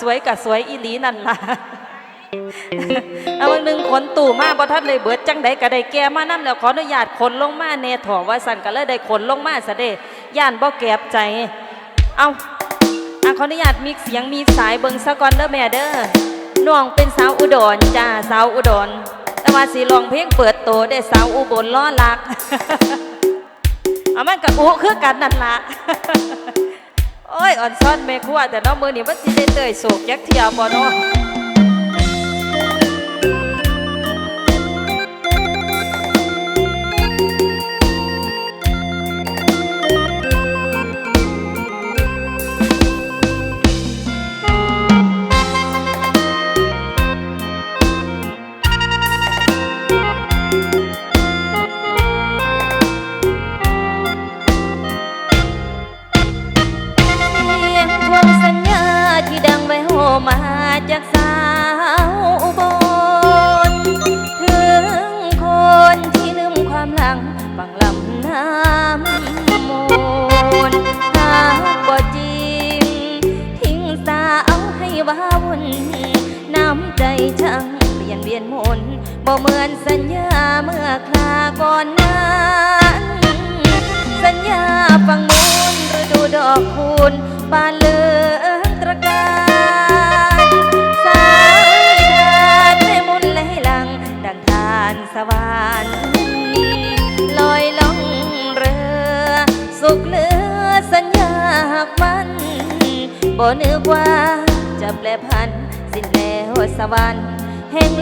สวยกับสวยอีหลีนั่นล่ะเอาวันหนึ่งขนตู่มาบ่ทันเลยเบิดจังใดก็ได้แก่มานํแล้วขออนุญาตขนลงมาแน่ถอว่าสั่นก็เลยได้ขนลงมาซะเด้ย่านบ่แก็บใจ เอาอะขออนุญาตมีเสียงมีสายเบิงซะก่อนเด้อแม่เด้อน้องเป็นสาวอุดรจ้าสาวอุดรแต่ว่าสิร้องเพลงเปิดโตได้สาวอุบลล้อลัก เอามันกับอุคือกันนั่นละ ยอ่อนซ่อนแม่ครัวแต่น้องมือนี่มันสิได้เตยโศกยักเทียบ่เนาะ บ่เหมือนสัญญาเมื่อคลาก่อนนั้นสัญญาฟังมูลฤดูดอกคูณบานเลืองตระการสายทานให้มุนไหลหลัง ดังทานสวรรค์ลอยล่องเรือ สุขเหลือสัญญาหักมันบ่นึกว่าจะแปลพันสิ้นแล้วสวรรค์ แห่ง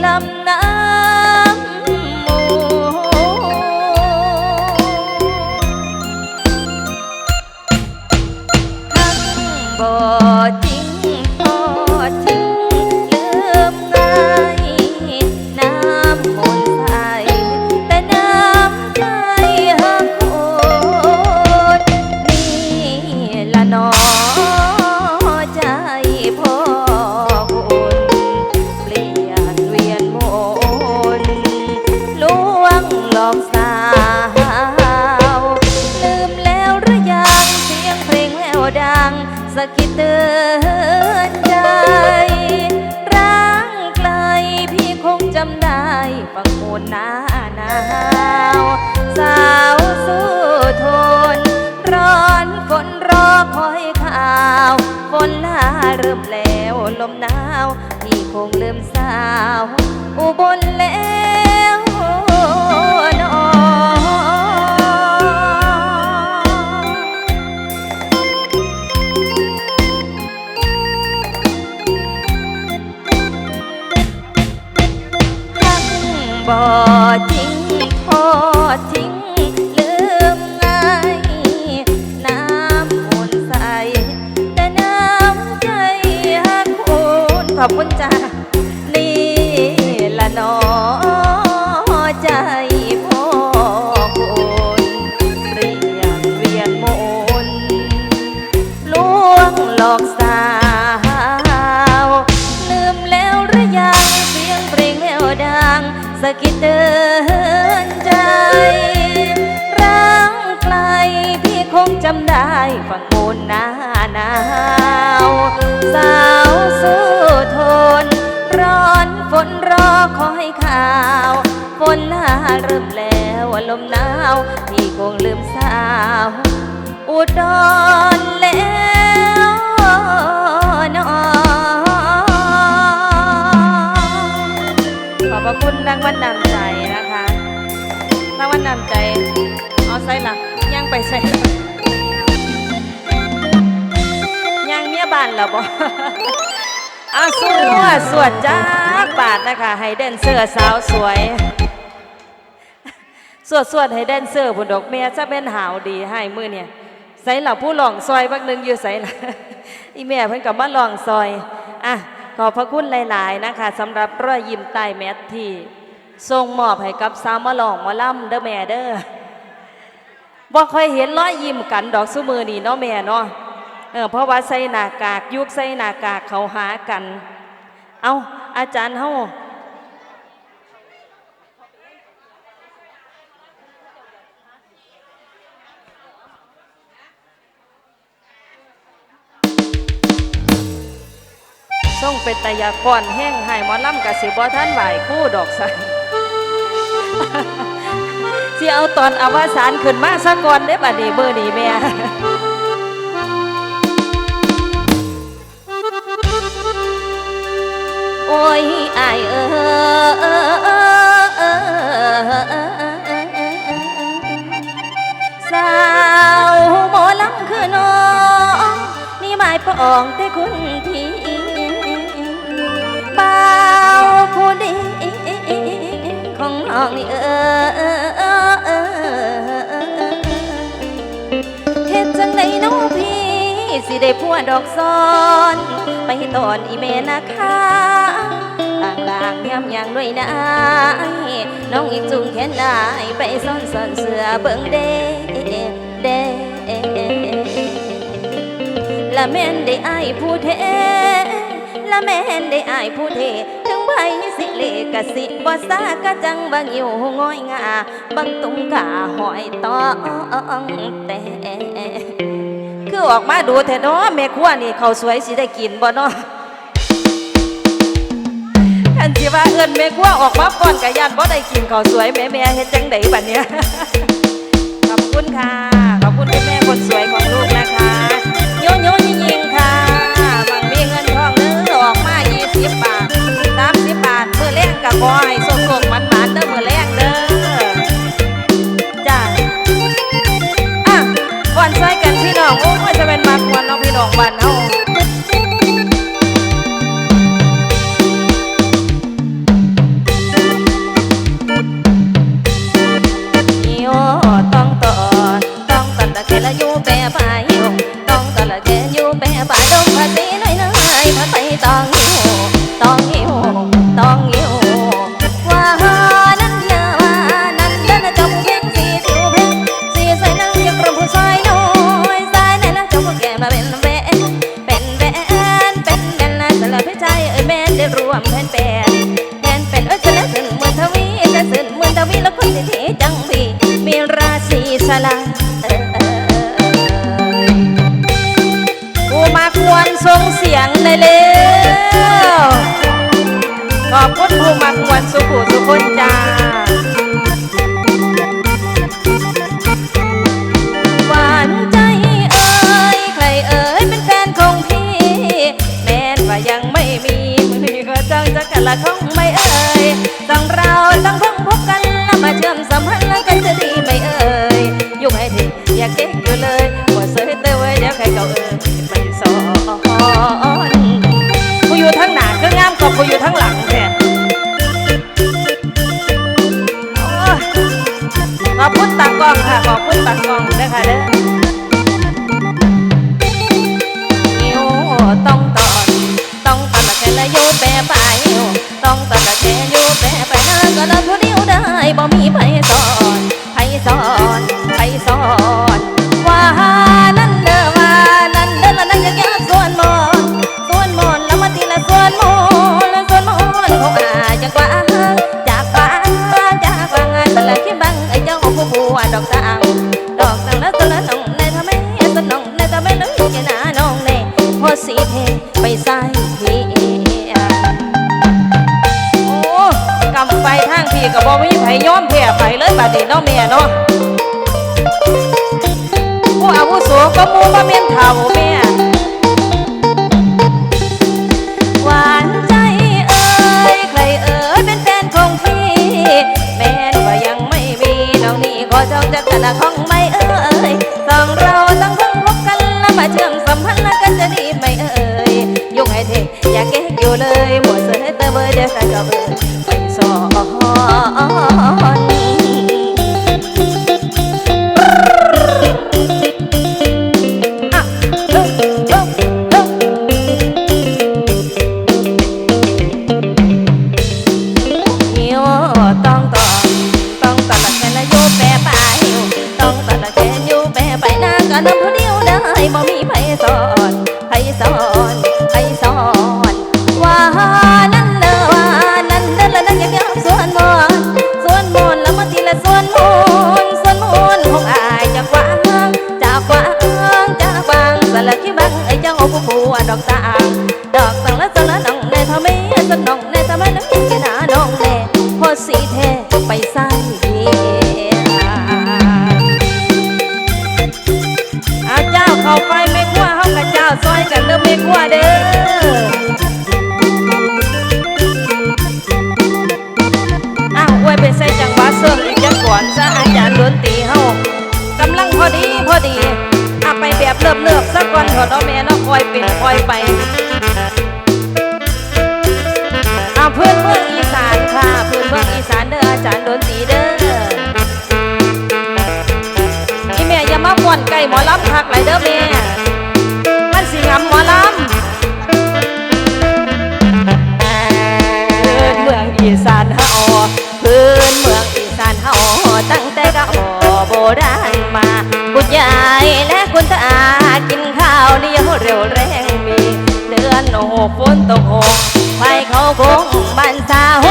งลืมสาว อุบลแล้วนอทั้งบ่จริงทอดทิ้งลืมง่ายน้ำมนใสแต่น้ำใจหักคุณขอบคุณ สะกิดเตือนใจร่างไกลพี่คงจำได้ฝั่งโน้นหน้าหนาวสาวสู้ทน ร้อนฝนรอคอยข่าว ฝนลาเริ่มแล้วลมหนาว พี่คงลืมสาว อุดรแล้ว คุณรางวัลนำใจนะคะรางวัลนำใจ เอาใส่หลักย่างไปใส่ย่างเมียบ้านเหรอบ่อาสวดสวดจ้ากบาทนะคะ ให้เดนเซอร์สาวสวย สวดสวดให้แดนเซอร์บนดอกเมียจะเป็นหาวดีให้มือเนี่ยใส่หลับผู้หลองซอยบักหนึงอยู่ใส่ละอีแม่เพิ่นกับมาหลองซอย อะ ขอบพระคุณหลาย ๆ นะคะสำหรับรอยยิ้มใต้แมทที่ทรงมอบให้กับสาวมาลองมาล่ำเด้อแม่เด้อบ่ค่อยเห็นรอยยิ้มกันดอกซุมือนี่เนาะแม่เนาะเออเพราะว่าใส่หน้ากากยุคใส่หน้ากากเขาหากัน เอาอาจารย์เฮา ส่งเป็นตะยาก่อนแห้งให้หมอลำกับสิบ่ท่านไหวคู่ดอกสันสิเอาตอนอวสานขึ้นมาสะก่อนได้บัดนี้เบอร์นี้แม่โอ้ยอายเออ ได้พัวดอกซ้อน ไปตอนอีเมนะคะต่างลางย้ำยังด้วยนะน้องอีกจุงแขนนายไปซ่อนซ่อนเสือเบิ่งเด้เด้ละแม่นได้อายผู้เทละแม่นได้อายผู้เทถึงไผสิเลกะสิบ่ซากะจังบางอยู่ง้อยงาบางตุงกาหอยตอง คือออกมาดูแท้เนาะแม่ครัวนี่เขาสวยสิได้กินบ่เนาะคันสิว่าเอิ้นแม่ครัวออกมาก่อนกะยันบ่ได้กินเขาสวยแม่แม่เฮ็ดจังไดบัดเนี้ยขอบคุณค่ะขอบคุณคุณแม่คนสวย ขอบคุณผู้มาควรสุขุสุคนจ้าหวานใจเอ่ยใครเอ่ยเป็นแฟนของพี่ แม้นว่ายังไม่มีมือก็จังจะกันละคงไม่เอ่ยต้อง นี้เนาะแม่เนาะผู้อาวุโสก็มูมาเมียนเฒ่าแม่หวานใจเอ่ยใครเอ่ยเป็นแฟนของพี่ แม้นว่ายังไม่มีน้องนี่ก็จองจะกันของไม่เอ่ยสองเราต้องพิ่งพบกันแล้วมาเชื่อมสัมพันธ์แล้วกันจะดีไหมเอ่ยยุ่งให้เทอย่าเก๊กอยู่เลยหมดเสยแต่เบอร์เดียวกันก็เอร์ไปสอน ถอดเอาแม่เนอะคอยเป็นคอยไปเอาเพื่อนเมืองอีสานค่ะเพื่อนเมืองอีสานเด้ออาจารย์ดนตรีเด้ออีแม่อย่ามาม่วนไก่หมอลำคักไรเด้อแม่มันสิงำหมอลำเพื่อนเมืองอีสานเฮาเพื่อนเมืองอีสานเฮาตั้งแต่กะออโบราณ ร็วแรงมีเดือนหกฝนตกหกไปเขาคงบ้านสาว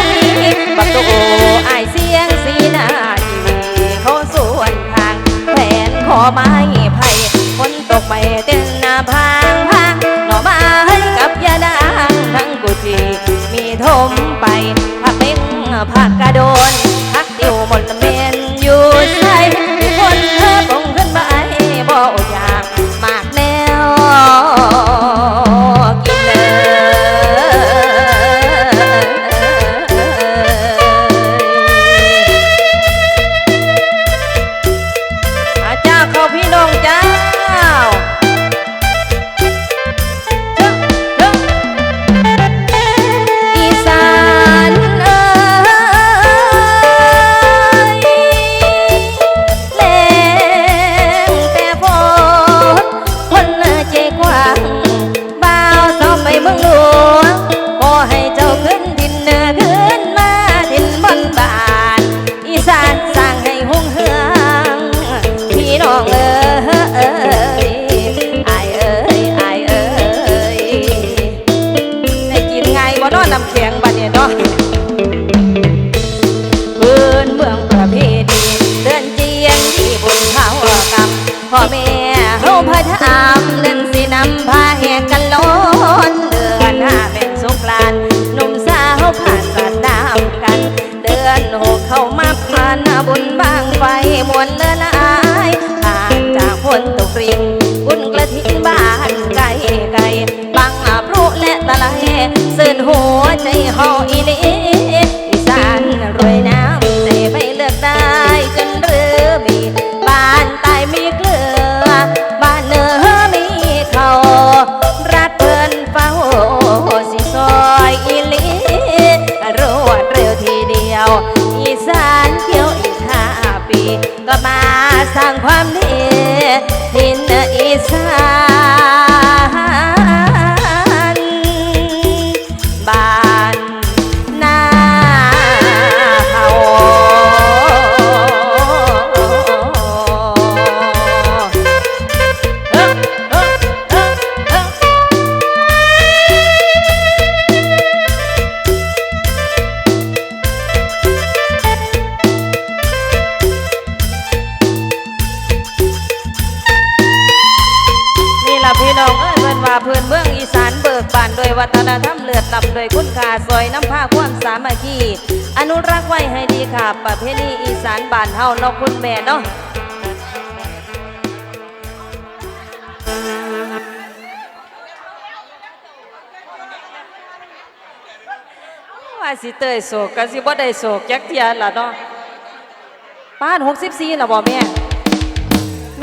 คนใจกว้างบ่าวสาวไปเมืองหลวงขอให้เจ้าขึ้นดินเนื้อขึ้นมาดินบนบานอีสานสร้างให้หุ่งเฮืองพี่น้องเอ้ยอายเอ้ยอายเอ้ยได้กินไงบ่เนอนน้ำแข็งบัดเนี่ยเนาะพื้นเมืองประเพณีเดือนเจียงที่บุญเขากำพ่อแม่เฮาพระธรรมเดิน มวนเลื เพื่อนเมืองอีสานเบิกบานโดวยวัฒนธรรมเลือดลำโดวยคุณค่าซอยน้ำผ้าความสามัคคี อนุรักษ์ไว้ให้ดีค่ะ ประเพณีอีสานบ้านเฮาเนาะคุณแม่เนาะว่าสิเตยโศกก็สิบ่ได้โศกจักเทียล่ะเนาะป้าน64ล่ะบ่แม่